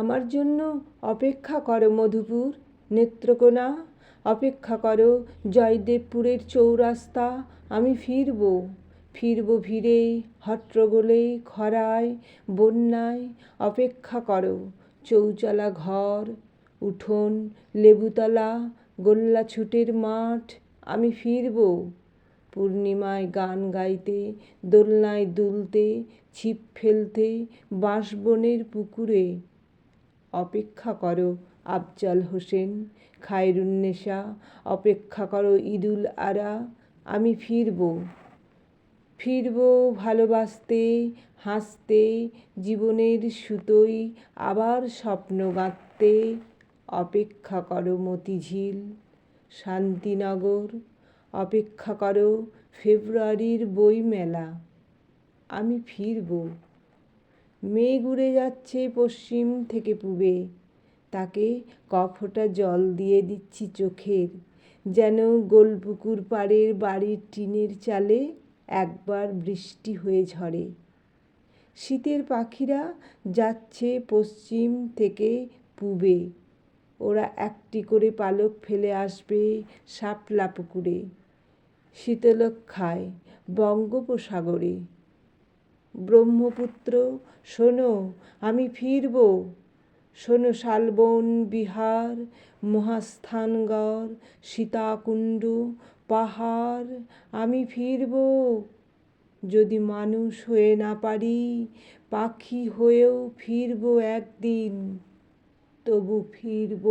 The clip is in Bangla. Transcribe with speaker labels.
Speaker 1: আমার জন্য অপেক্ষা করো মধুপুর, নেত্রকোনা। অপেক্ষা করো জয়দেবপুরের চৌরাস্তা, আমি ফিরব। ফিরব ফিরে হট্টগোলে, খরায়, বন্যায়। অপেক্ষা করো, চৌচালা ঘর, উঠোন, লেবুতলা, গোল্লাছুটের মাঠ, আমি ফিরব। পূর্ণিমায় গান গাইতে, দোলনায় দুলতে, ছিপ ফেলতে, বাঁশবনের পুকুরে। অপেক্ষা করো, আফজাল হোসেন। খায়রুন্নেসা অপেক্ষা করো ঈদুল আরা, আমি ফিরব। ফিরব ভালোবাসতে, হাসতে, জীবনের সুতোয় আবার স্বপ্ন গাঁথতে। অপেক্ষা করো মতিঝিল, শান্তিনগর। অপেক্ষা করো ফেব্রুয়ারির বইমেলা, আমি ফিরব। মেঘ উড়ে যাচ্ছে পশ্চিম থেকে পূবে। তাকে কফোঁটা জল দিয়ে দিচ্ছি চোখের। যেন গোলপুকুর পাড়ের বাড়ির টিনের চালে একবার বৃষ্টি হয়ে ঝরে। শীতের পাখিরা যাচ্ছে পশ্চিম থেকে পূবে। ওরা একটি করে পালক ফেলে আসবে শাপলা পুকুরে। শীতলক্ষায় বঙ্গোপসাগরে। ব্রহ্মপুত্র, শোনো, আমি ফিরব। শোনো, শালবন, বিহার মহাস্থানগড় সীতাকুণ্ড, পাহাড়, আমি ফিরব। যদি মানুষ হয়ে না পারি, পাখি হয়েও ফিরব একদিন, তবু ফিরব।